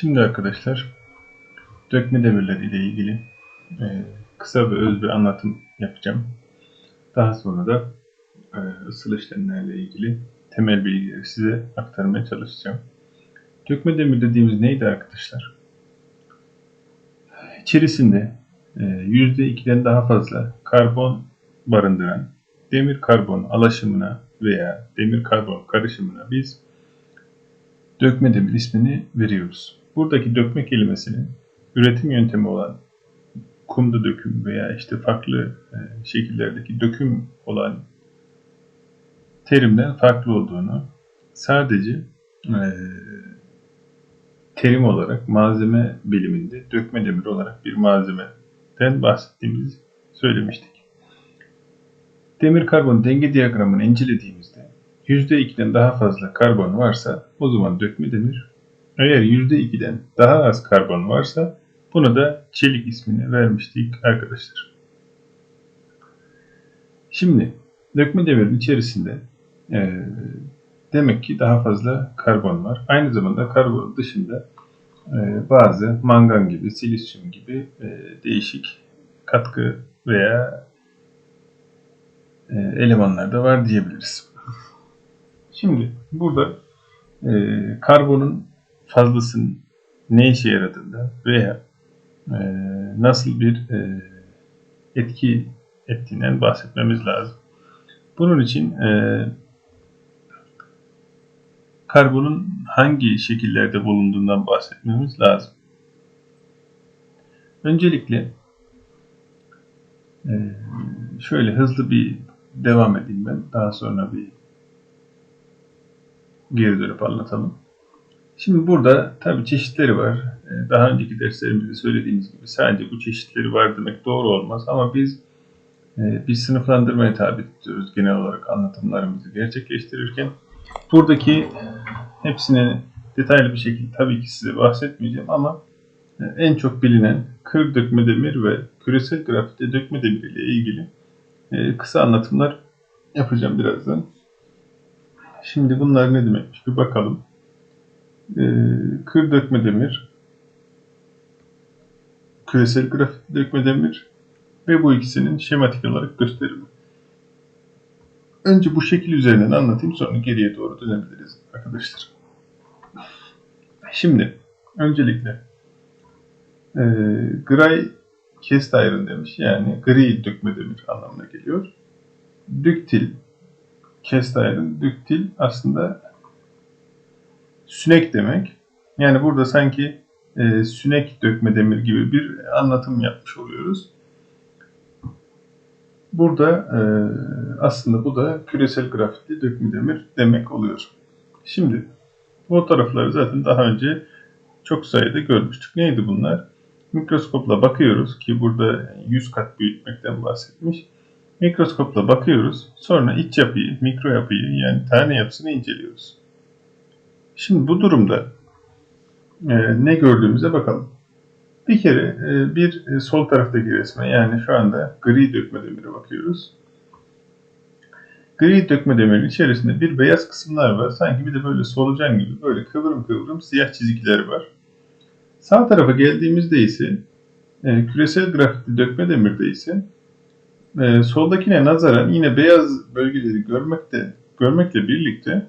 Şimdi arkadaşlar dökme demirleri ile ilgili e, kısa ve öz bir anlatım yapacağım. Daha sonra da e, ısıl işlemlerle ilgili temel bilgileri size aktarmaya çalışacağım. Dökme demir dediğimiz neydi arkadaşlar? İçerisinde e, %2'den daha fazla karbon barındıran demir karbon alaşımına veya demir karbon karışımına biz dökme demir ismini veriyoruz. Buradaki dökme kelimesinin üretim yöntemi olan kumda döküm veya işte farklı e, şekillerdeki döküm olan terimden farklı olduğunu sadece e, terim olarak malzeme biliminde dökme demir olarak bir malzemeden bahsettiğimizi söylemiştik. Demir karbon denge diyagramını incelediğimizde %2'den daha fazla karbon varsa o zaman dökme demir. Eğer %2'den daha az karbon varsa bunu da çelik ismini vermiştik arkadaşlar. Şimdi dökme demirin içerisinde e, demek ki daha fazla karbon var. Aynı zamanda karbon dışında e, bazı mangan gibi, silisyum gibi e, değişik katkı veya e, elemanlar da var diyebiliriz. Şimdi burada e, karbonun fazlasının ne işe yaradığında veya e, nasıl bir e, etki ettiğinden bahsetmemiz lazım. Bunun için e, karbonun hangi şekillerde bulunduğundan bahsetmemiz lazım. Öncelikle e, şöyle hızlı bir devam edeyim ben. Daha sonra bir geri dönüp anlatalım. Şimdi burada tabi çeşitleri var. Ee, daha önceki derslerimizde söylediğimiz gibi sadece bu çeşitleri var demek doğru olmaz. Ama biz e, bir sınıflandırmaya tabi tutuyoruz genel olarak anlatımlarımızı gerçekleştirirken. Buradaki hepsine detaylı bir şekilde tabii ki size bahsetmeyeceğim ama e, en çok bilinen kır dökme demir ve küresel grafite dökme demir ile ilgili e, kısa anlatımlar yapacağım birazdan. Şimdi bunlar ne demekmiş bir bakalım. E, kır dökme demir, küresel grafit dökme demir ve bu ikisinin şematik olarak gösterimi. Önce bu şekil üzerinden anlatayım sonra geriye doğru dönebiliriz arkadaşlar. Şimdi öncelikle e, gray cast iron demiş. Yani gri dökme demir anlamına geliyor. Düktil cast iron, düktil aslında sünek demek. Yani burada sanki e, sünek dökme demir gibi bir anlatım yapmış oluyoruz. Burada e, aslında bu da küresel grafitli dökme demir demek oluyor. Şimdi bu tarafları zaten daha önce çok sayıda görmüştük. Neydi bunlar? Mikroskopla bakıyoruz ki burada 100 kat büyütmekten bahsetmiş. Mikroskopla bakıyoruz. Sonra iç yapıyı, mikro yapıyı yani tane yapısını inceliyoruz. Şimdi bu durumda e, ne gördüğümüze bakalım. Bir kere e, bir e, sol taraftaki resme yani şu anda gri dökme demire bakıyoruz. Gri dökme demirin içerisinde bir beyaz kısımlar var. Sanki bir de böyle solucan gibi böyle kıvrım kıvrım siyah çizgiler var. Sağ tarafa geldiğimizde ise e, küresel grafitli dökme demirde ise e, soldakine nazaran yine beyaz bölgeleri görmekte görmekle birlikte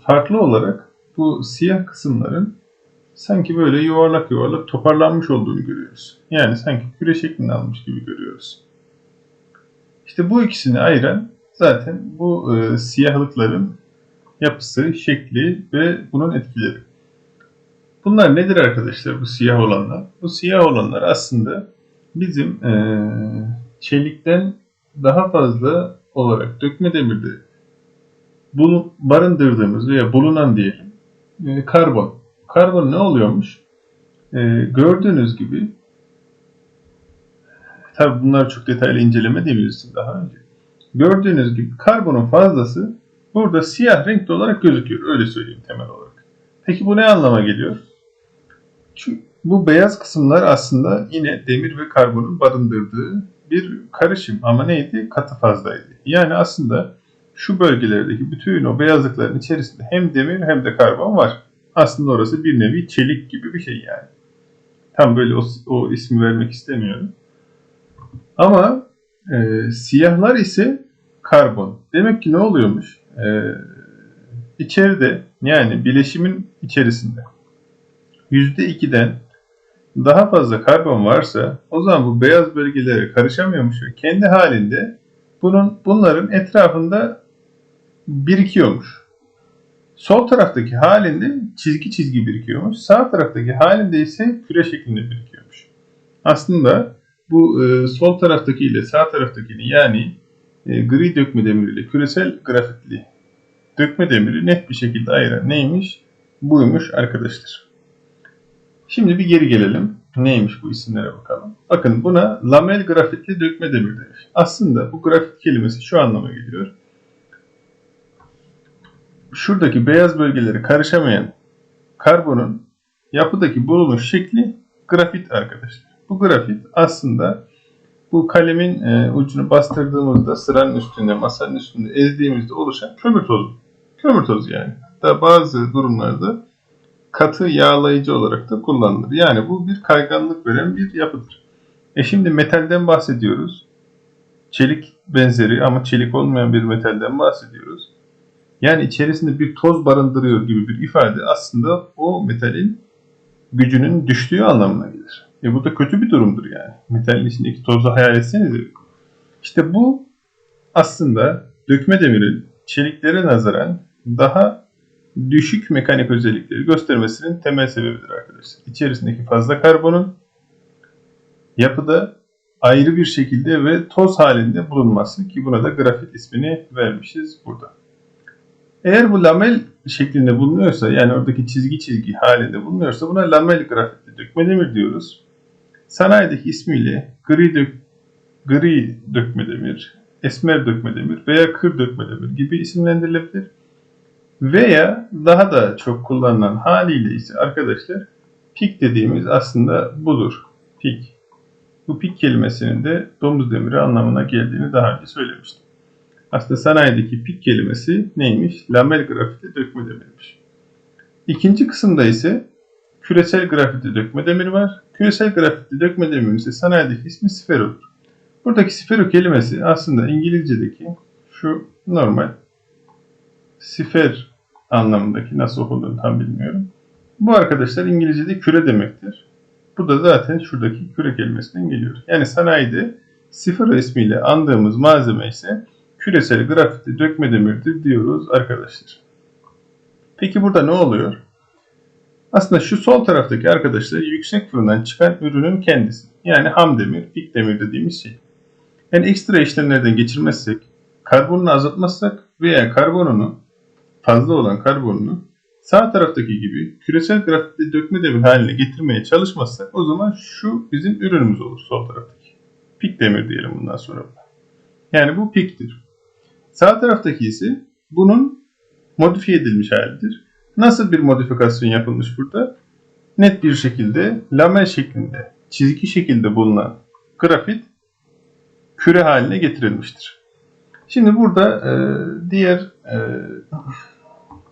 farklı olarak bu siyah kısımların sanki böyle yuvarlak yuvarlak toparlanmış olduğunu görüyoruz. Yani sanki küre şeklini almış gibi görüyoruz. İşte bu ikisini ayıran zaten bu e, siyahlıkların yapısı, şekli ve bunun etkileri. Bunlar nedir arkadaşlar bu siyah olanlar? Bu siyah olanlar aslında bizim e, çelikten daha fazla olarak dökme demirde bulun, barındırdığımız veya bulunan diyelim e, karbon. Karbon ne oluyormuş? E, gördüğünüz gibi tabi bunlar çok detaylı incelemediğimiz için daha önce gördüğünüz gibi karbonun fazlası burada siyah renkli olarak gözüküyor. Öyle söyleyeyim temel olarak. Peki bu ne anlama geliyor? Çünkü bu beyaz kısımlar aslında yine demir ve karbonun barındırdığı bir karışım ama neydi? Katı fazlaydı. Yani aslında şu bölgelerdeki bütün o beyazlıkların içerisinde hem demir hem de karbon var. Aslında orası bir nevi çelik gibi bir şey yani. Tam böyle o, o ismi vermek istemiyorum. Ama e, siyahlar ise karbon. Demek ki ne oluyormuş? E, içeride yani bileşimin içerisinde %2'den daha fazla karbon varsa o zaman bu beyaz bölgelere karışamıyormuş ve kendi halinde bunun bunların etrafında birikiyormuş. Sol taraftaki halinde çizgi çizgi birikiyormuş. Sağ taraftaki halinde ise küre şeklinde birikiyormuş. Aslında bu e, sol taraftaki ile sağ taraftakini yani e, gri dökme demiri ile küresel grafitli dökme demiri net bir şekilde ayıran neymiş? Buymuş arkadaşlar. Şimdi bir geri gelelim. Neymiş bu isimlere bakalım. Bakın buna lamel grafitli dökme demir demiş. Aslında bu grafit kelimesi şu anlama geliyor. Şuradaki beyaz bölgeleri karışamayan karbonun yapıdaki bulunuş şekli grafit arkadaşlar. Bu grafit aslında bu kalemin e, ucunu bastırdığımızda sıranın üstünde, masanın üstünde ezdiğimizde oluşan kömür tozu. Kömür tozu yani. Da bazı durumlarda katı yağlayıcı olarak da kullanılır. Yani bu bir kayganlık veren bir yapıdır. E şimdi metalden bahsediyoruz. Çelik benzeri ama çelik olmayan bir metalden bahsediyoruz. Yani içerisinde bir toz barındırıyor gibi bir ifade aslında o metalin gücünün düştüğü anlamına gelir. E bu da kötü bir durumdur yani. Metalin içindeki tozu hayal etsenize. İşte bu aslında dökme demirin çeliklere nazaran daha düşük mekanik özellikleri göstermesinin temel sebebidir arkadaşlar. İçerisindeki fazla karbonun yapıda ayrı bir şekilde ve toz halinde bulunması ki buna da grafit ismini vermişiz burada. Eğer bu lamel şeklinde bulunuyorsa yani oradaki çizgi çizgi halinde bulunuyorsa buna lamel grafitli dökme demir diyoruz. Sanayideki ismiyle gri, dök, gri dökme demir, esmer dökme demir veya kır dökme demir gibi isimlendirilebilir. Veya daha da çok kullanılan haliyle ise arkadaşlar pik dediğimiz aslında budur. Pik. Bu pik kelimesinin de domuz demiri anlamına geldiğini daha önce söylemiştim. Aslında sanayideki pik kelimesi neymiş? Lamel grafiti dökme demirmiş. İkinci kısımda ise küresel grafiti dökme demir var. Küresel grafiti dökme demirin ise sanayideki ismi sferodur. Buradaki sfero kelimesi aslında İngilizce'deki şu normal sifer anlamındaki nasıl okunduğunu tam bilmiyorum. Bu arkadaşlar İngilizce'de küre demektir. Bu da zaten şuradaki küre kelimesinden geliyor. Yani sanayide sifero ismiyle andığımız malzeme ise küresel grafiti dökme demirdir diyoruz arkadaşlar. Peki burada ne oluyor? Aslında şu sol taraftaki arkadaşlar yüksek fırından çıkan ürünün kendisi. Yani ham demir, pik demir dediğimiz şey. Yani ekstra işlemlerden geçirmezsek, karbonunu azaltmazsak veya karbonunu fazla olan karbonunu sağ taraftaki gibi küresel grafitli dökme demir haline getirmeye çalışmazsak o zaman şu bizim ürünümüz olur sol taraftaki. Pik demir diyelim bundan sonra. Yani bu piktir. Sağ taraftaki ise bunun modifiye edilmiş halidir. Nasıl bir modifikasyon yapılmış burada? Net bir şekilde lamel şeklinde, çizgi şekilde bulunan grafit küre haline getirilmiştir. Şimdi burada e, diğer e,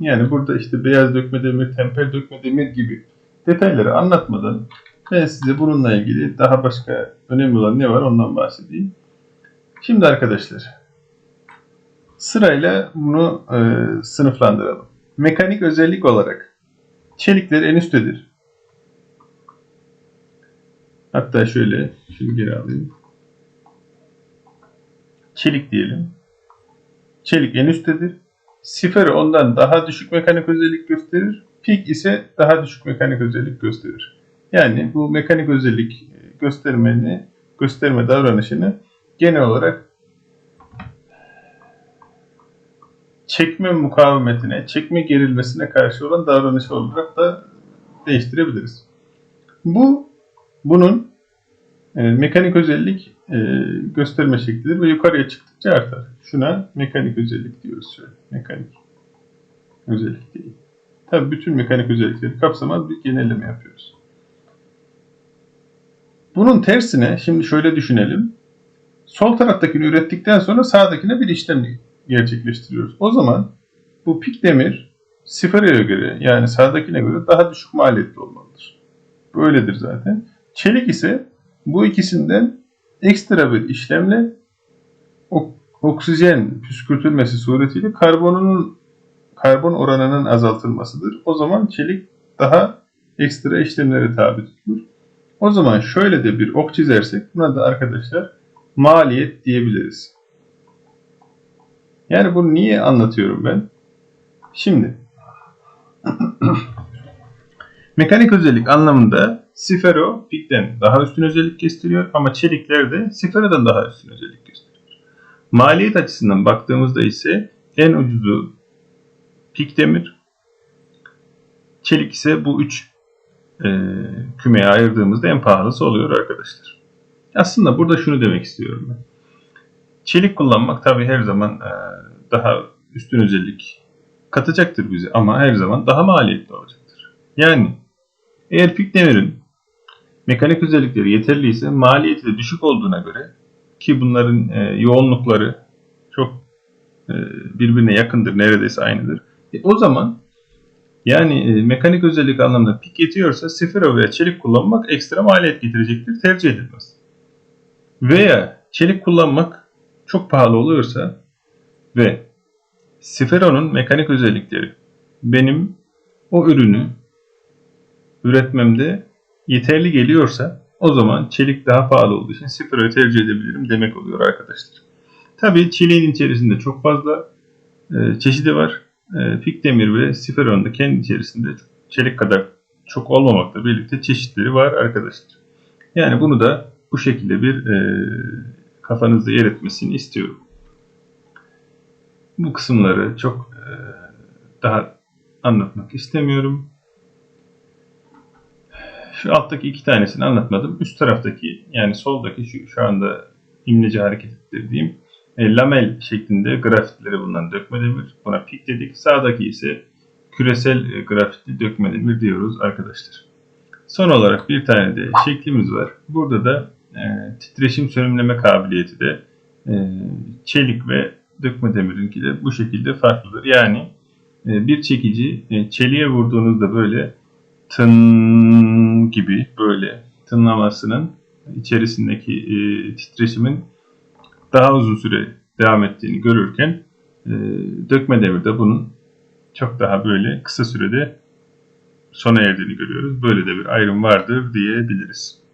yani burada işte beyaz dökme demir, temper dökme demir gibi detayları anlatmadan ben size bununla ilgili daha başka önemli olan ne var ondan bahsedeyim. Şimdi arkadaşlar sırayla bunu e, sınıflandıralım. Mekanik özellik olarak çelikler en üsttedir. Hatta şöyle şunu geri alayım. Çelik diyelim. Çelik en üsttedir. Sifer ondan daha düşük mekanik özellik gösterir. Pik ise daha düşük mekanik özellik gösterir. Yani bu mekanik özellik göstermeni, gösterme davranışını genel olarak çekme mukavemetine, çekme gerilmesine karşı olan davranış olarak da değiştirebiliriz. Bu bunun e, mekanik özellik e, gösterme şeklidir ve yukarıya çıktıkça artar. Şuna mekanik özellik diyoruz şöyle. Mekanik özellik değil. Tabii bütün mekanik özellikleri kapsamaz bir genelleme yapıyoruz. Bunun tersine şimdi şöyle düşünelim. Sol taraftakini ürettikten sonra sağdakine bir işlem gerçekleştiriyoruz. O zaman bu pik demir Sifero'ya göre yani sağdakine göre daha düşük maliyetli olmalıdır. Böyledir zaten. Çelik ise bu ikisinden ekstra bir işlemle ok- oksijen püskürtülmesi suretiyle karbonunun karbon oranının azaltılmasıdır. O zaman çelik daha ekstra işlemlere tabi tutulur. O zaman şöyle de bir ok çizersek buna da arkadaşlar maliyet diyebiliriz. Yani bunu niye anlatıyorum ben? Şimdi mekanik özellik anlamında sifero pikten daha üstün özellik gösteriyor ama çelikler de siferodan daha üstün özellik gösteriyor. Maliyet açısından baktığımızda ise en ucuzu pik demir, çelik ise bu üç e, kümeye ayırdığımızda en pahalısı oluyor arkadaşlar. Aslında burada şunu demek istiyorum ben. Çelik kullanmak tabi her zaman e, daha üstün özellik katacaktır bize ama her zaman daha maliyetli olacaktır. Yani eğer pik demirin mekanik özellikleri yeterliyse maliyeti de düşük olduğuna göre ki bunların e, yoğunlukları çok e, birbirine yakındır, neredeyse aynıdır. E, o zaman yani mekanik özellik anlamında pik yetiyorsa sifero veya çelik kullanmak ekstra maliyet getirecektir, tercih edilmez. Veya çelik kullanmak çok pahalı oluyorsa ve Sifero'nun mekanik özellikleri benim o ürünü üretmemde yeterli geliyorsa o zaman çelik daha pahalı olduğu için Sifero'yu tercih edebilirim demek oluyor arkadaşlar. Tabii çeliğin içerisinde çok fazla e, çeşidi var. E, pik demir ve Sifero'nun da kendi içerisinde çelik kadar çok olmamakla birlikte çeşitleri var arkadaşlar. Yani bunu da bu şekilde bir e, kafanızda yer etmesini istiyorum. Bu kısımları çok e, daha anlatmak istemiyorum. Şu alttaki iki tanesini anlatmadım. Üst taraftaki yani soldaki şu, şu anda imleci hareket ettirdiğim e, lamel şeklinde grafitleri bulunan dökme demir. Buna pik dedik. Sağdaki ise küresel e, grafitli dökme demir diyoruz arkadaşlar. Son olarak bir tane de şeklimiz var. Burada da titreşim sönümleme kabiliyeti de e, çelik ve dökme demirinki de bu şekilde farklıdır. Yani e, bir çekici e, çeliğe vurduğunuzda böyle tın gibi böyle tınlamasının içerisindeki e, titreşimin daha uzun süre devam ettiğini görürken e, dökme demirde bunun çok daha böyle kısa sürede sona erdiğini görüyoruz. Böyle de bir ayrım vardır diyebiliriz.